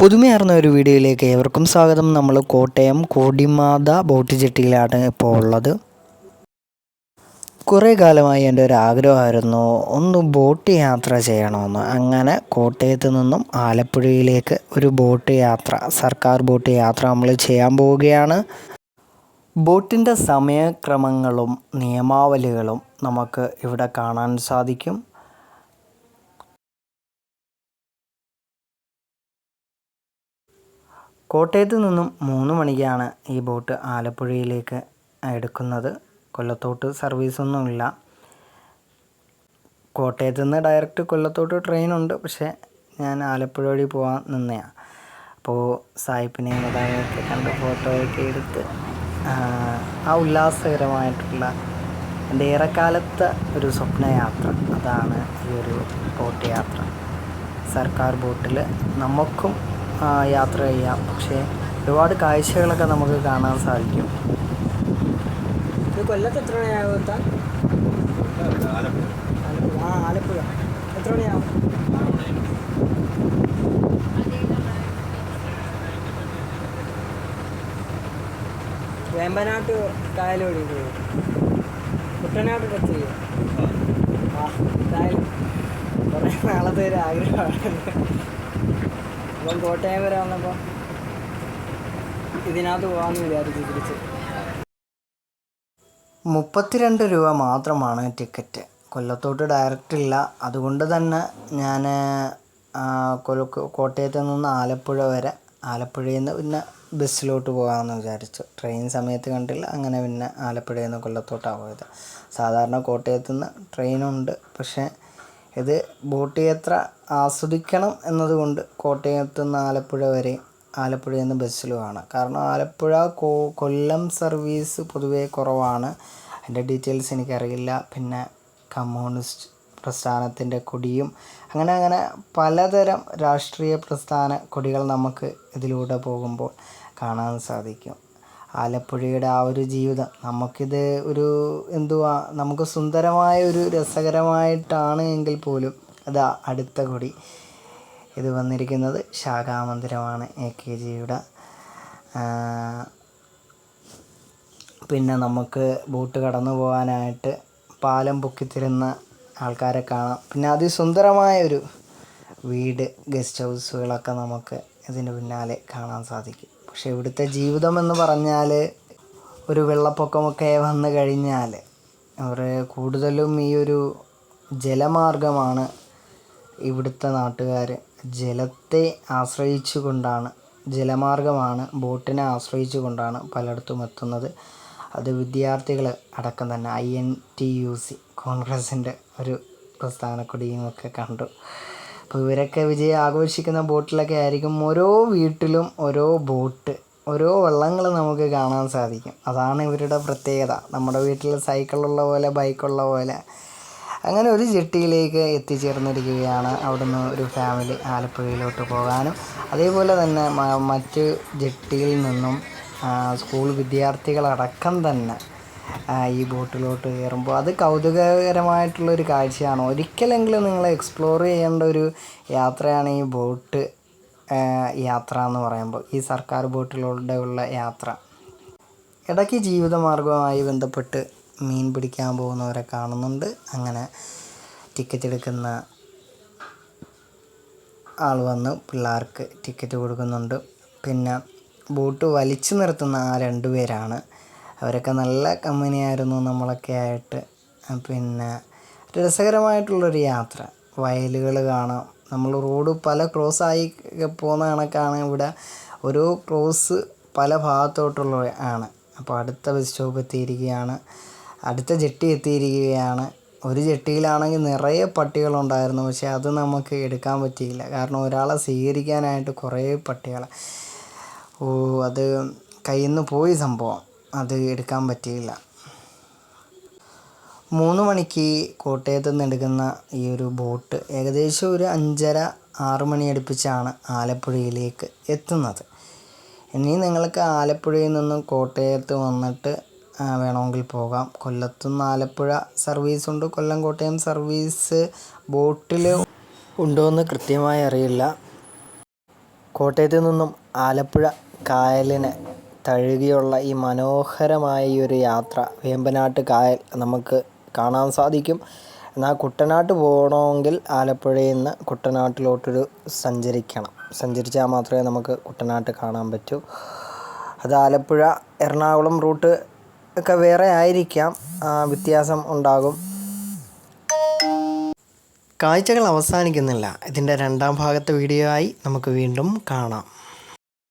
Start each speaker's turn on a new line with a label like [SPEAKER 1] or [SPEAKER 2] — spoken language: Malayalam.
[SPEAKER 1] പുതുമയാർന്ന ഒരു വീഡിയോയിലേക്ക് ഏവർക്കും സ്വാഗതം. നമ്മൾ കോട്ടയം കോടിമാത ബോട്ട് ജെട്ടിയിലാണ് ഇപ്പോൾ ഉള്ളത്. കുറേ കാലമായി എന്റെ ഒരു ആഗ്രഹമായിരുന്നു ഒന്ന് ബോട്ട് യാത്ര ചെയ്യണമെന്ന്. അങ്ങനെ കോട്ടയത്ത് നിന്നും ആലപ്പുഴയിലേക്ക് ഒരു ബോട്ട് യാത്ര സർക്കാർ ബോട്ട് യാത്ര നമ്മൾ ചെയ്യാൻ പോവുകയാണ്. ബോട്ടിന്റെ സമയക്രമങ്ങളും നിയമാവലികളും നമുക്ക് ഇവിടെ കാണാൻ സാധിക്കും. കോട്ടയത്ത് നിന്നും മൂന്ന് മണിക്കാണ് ഈ ബോട്ട് ആലപ്പുഴയിലേക്ക് എടുക്കുന്നത്. കൊല്ലത്തോട്ട് സർവീസൊന്നുമില്ല കോട്ടയത്ത് നിന്ന് ഡയറക്റ്റ് കൊല്ലത്തോട്ട് ട്രെയിനുണ്ട് പക്ഷേ ഞാൻ ആലപ്പുഴ വഴി പോകാൻ നിന്നെയാണ് അപ്പോൾ സായിപ്പിനെയും ഗതാഗതമൊക്കെ കണ്ട് ഫോട്ടോയൊക്കെ എടുത്ത് ആ ഉല്ലാസകരമായിട്ടുള്ള എന്റെ ഏറെക്കാലത്തെ ഒരു സ്വപ്നയാത്ര. അതാണ് ഈ ഒരു ബോട്ട് യാത്ര. സർക്കാർ ബോട്ടിൽ നമുക്കും യാത്ര ചെയ്യാം. പക്ഷേ ഒരുപാട് കാഴ്ചകളൊക്കെ നമുക്ക് കാണാൻ സാധിക്കും.
[SPEAKER 2] കൊല്ലത്ത് എത്ര മണിയാകും വേമ്പനാട്ട് കായൽ കുട്ടനാട്ട് ടച്ച് ചെയ്യും. ആ കായൽ കുറേ നാളത്തെ ഒരു ആഗ്രഹമാണ്. അപ്പം കോട്ടയം വരെ വന്നപ്പോൾ ഇതിനകത്ത് പോകാമെന്ന് വിചാരിച്ചു തിരിച്ച്.
[SPEAKER 1] മുപ്പത്തിരണ്ട് രൂപ മാത്രമാണ് ടിക്കറ്റ്. കൊല്ലത്തോട്ട് ഡയറക്റ്റ് ഇല്ല. അതുകൊണ്ട് തന്നെ ഞാൻ കോട്ടയത്ത് നിന്ന് ആലപ്പുഴ വരെ. ആലപ്പുഴയിൽ നിന്ന് പിന്നെ ബസ്സിലോട്ട് പോകാമെന്ന് വിചാരിച്ചു. ട്രെയിൻ സമയത്ത് കണ്ടില്ല. അങ്ങനെ പിന്നെ ആലപ്പുഴയിൽ നിന്ന് കൊല്ലത്തോട്ടാണ് പോയത്. സാധാരണ കോട്ടയത്ത് നിന്ന് ട്രെയിനുണ്ട്. പക്ഷേ ഇത് ബോട്ട് യാത്ര ആസ്വദിക്കണം എന്നതുകൊണ്ട് കോട്ടയത്ത് നിന്ന് ആലപ്പുഴ വരെ ആലപ്പുഴയിൽ നിന്ന് ബസ്സിലുമാണ്. കാരണം ആലപ്പുഴ കോ കൊല്ലം സർവീസ് പൊതുവേ കുറവാണ്. അതിന്റെ ഡീറ്റെയിൽസ് എനിക്കറിയില്ല. പിന്നെ കമ്മ്യൂണിസ്റ്റ് പ്രസ്ഥാനത്തിന്റെ കൊടിയും അങ്ങനെ അങ്ങനെ പലതരം രാഷ്ട്രീയ പ്രസ്ഥാന കൊടികൾ നമുക്ക് ഇതിലൂടെ പോകുമ്പോൾ കാണാൻ സാധിക്കും. ആലപ്പുഴയുടെ ആ ഒരു ജീവിതം. നമുക്കിത് ഒരു എന്തുവാ നമുക്ക് സുന്ദരമായ ഒരു രസകരമായിട്ടാണ് എങ്കിൽ പോലും അതാ അടുത്ത കൊടി ഇത് വന്നിരിക്കുന്നത് ശാഖാമന്ദിരമാണ് എ കെ ജിയുടെ. പിന്നെ നമുക്ക് ബോട്ട് കടന്നു പോകാനായിട്ട് പാലം പൊക്കിത്തരുന്ന ആൾക്കാരെ കാണാം. പിന്നെ അതിസുന്ദരമായ ഒരു വീട് ഗസ്റ്റ് ഹൗസുകളൊക്കെ നമുക്ക് ഇതിന് പിന്നാലെ കാണാൻ സാധിക്കും. പക്ഷേ ഇവിടുത്തെ ജീവിതം എന്ന് പറഞ്ഞാൽ ഒരു വെള്ളപ്പൊക്കമൊക്കെ വന്ന് കഴിഞ്ഞാൽ അവർ കൂടുതലും ഈ ഒരു ജലമാർഗമാണ് ഇവിടുത്തെ നാട്ടുകാർ ജലത്തെ ആശ്രയിച്ചു കൊണ്ടാണ് ജലമാർഗമാണ് ബോട്ടിനെ ആശ്രയിച്ചു കൊണ്ടാണ് പലയിടത്തും എത്തുന്നത്. അത് വിദ്യാർത്ഥികൾ അടക്കം തന്നെ I N T U C കോൺഗ്രസിന്റെ ഒരു പ്രസ്ഥാനക്കൊടിയും ഒക്കെ കണ്ടു. അപ്പോൾ ഇവരൊക്കെ വിജയം ആഘോഷിക്കുന്ന ബോട്ടിലൊക്കെ ആയിരിക്കും ഓരോ വീട്ടിലും ഓരോ ബോട്ട് ഓരോ വള്ളങ്ങൾ നമുക്ക് കാണാൻ സാധിക്കും. അതാണ് ഇവരുടെ പ്രത്യേകത. നമ്മുടെ വീട്ടിൽ സൈക്കിളുള്ള പോലെ ബൈക്കുള്ള പോലെ. അങ്ങനെ ഒരു ജെട്ടിയിലേക്ക് എത്തിച്ചേർന്നിരിക്കുകയാണ് അവിടുന്ന് ഒരു ഫാമിലി ആലപ്പുഴയിലോട്ട് പോകാനും. അതേപോലെ തന്നെ മറ്റ് ജെട്ടിയിൽ നിന്നും സ്കൂൾ വിദ്യാർത്ഥികളടക്കം തന്നെ ഈ ബോട്ടിലോട്ട് കയറുമ്പോൾ അത് കൗതുകകരമായിട്ടുള്ളൊരു കാഴ്ചയാണ്. ഒരിക്കലെങ്കിലും നിങ്ങൾ എക്സ്പ്ലോർ ചെയ്യേണ്ട ഒരു യാത്രയാണ് ഈ ബോട്ട് യാത്ര എന്ന് പറയുമ്പോൾ ഈ സർക്കാർ ബോട്ടിലൂടെ ഉള്ള യാത്ര. ഇടയ്ക്ക് ജീവിതമാർഗവുമായി ബന്ധപ്പെട്ട് മീൻ പിടിക്കാൻ പോകുന്നവരെ കാണുന്നുണ്ട്. അങ്ങനെ ടിക്കറ്റ് എടുക്കുന്ന ആൾ വന്ന് പിള്ളേർക്ക് ടിക്കറ്റ് കൊടുക്കുന്നുണ്ട്. പിന്നെ ബോട്ട് വലിച്ചു നിർത്തുന്ന ആ രണ്ട് പേരാണ് അവരൊക്കെ നല്ല കമ്പനിയായിരുന്നു നമ്മളൊക്കെ ആയിട്ട്. പിന്നെ രസകരമായിട്ടുള്ളൊരു യാത്ര. വയലുകൾ കാണാം. നമ്മൾ റോഡ് പല ക്രോസ് ആയി പോകുന്ന കണക്കാണ് ഇവിടെ ഓരോ ക്രോസ് പല ഭാഗത്തോട്ടുള്ള ആണ്. അപ്പോൾ അടുത്ത ബസ് സ്റ്റോപ്പ് എത്തിയിരിക്കുകയാണ്. അടുത്ത ജെട്ടി എത്തിയിരിക്കുകയാണ്. ഒരു ജെട്ടിയിലാണെങ്കിൽ നിറയെ പട്ടികളുണ്ടായിരുന്നു. പക്ഷേ അത് നമുക്ക് എടുക്കാൻ പറ്റിയില്ല. കാരണം ഒരാളെ സ്വീകരിക്കാനായിട്ട് കുറേ പട്ടികൾ ഓ അത് കയ്യിൽ നിന്ന് പോയി സംഭവം. അത് എടുക്കാൻ പറ്റിയില്ല. മൂന്ന് മണിക്ക് കോട്ടയത്ത് നിന്ന് എടുക്കുന്ന ഈ ഒരു ബോട്ട് ഏകദേശം ഒരു അഞ്ചര ആറ് മണി അടുപ്പിച്ചാണ് ആലപ്പുഴയിലേക്ക് എത്തുന്നത്. ഇനി നിങ്ങൾക്ക് ആലപ്പുഴയിൽ നിന്നും കോട്ടയത്ത് വന്നിട്ട് വേണമെങ്കിൽ പോകാം. കൊല്ലത്തുനിന്ന് ആലപ്പുഴ സർവീസ് ഉണ്ട്. കൊല്ലം കോട്ടയം സർവീസ് ബോട്ടിൽ ഉണ്ടോ എന്ന് കൃത്യമായി അറിയില്ല. കോട്ടയത്ത് നിന്നും ആലപ്പുഴ കായലിനെ തഴുകിയുള്ള ഈ മനോഹരമായ ഈ ഒരു യാത്ര വേമ്പനാട്ട് കായൽ നമുക്ക് കാണാൻ സാധിക്കും. എന്നാൽ കുട്ടനാട്ട് പോകണമെങ്കിൽ ആലപ്പുഴയിൽ നിന്ന് കുട്ടനാട്ടിലോട്ടൊരു സഞ്ചരിക്കണം. സഞ്ചരിച്ചാൽ മാത്രമേ നമുക്ക് കുട്ടനാട്ട് കാണാൻ പറ്റൂ. അത് ആലപ്പുഴ എറണാകുളം റൂട്ട് ഒക്കെ വേറെ ആയിരിക്കാം. വ്യത്യാസം ഉണ്ടാകും. കാഴ്ചകൾ അവസാനിക്കുന്നില്ല. ഇതിന്റെ രണ്ടാം ഭാഗത്തെ വീഡിയോ ആയി നമുക്ക് വീണ്ടും കാണാം.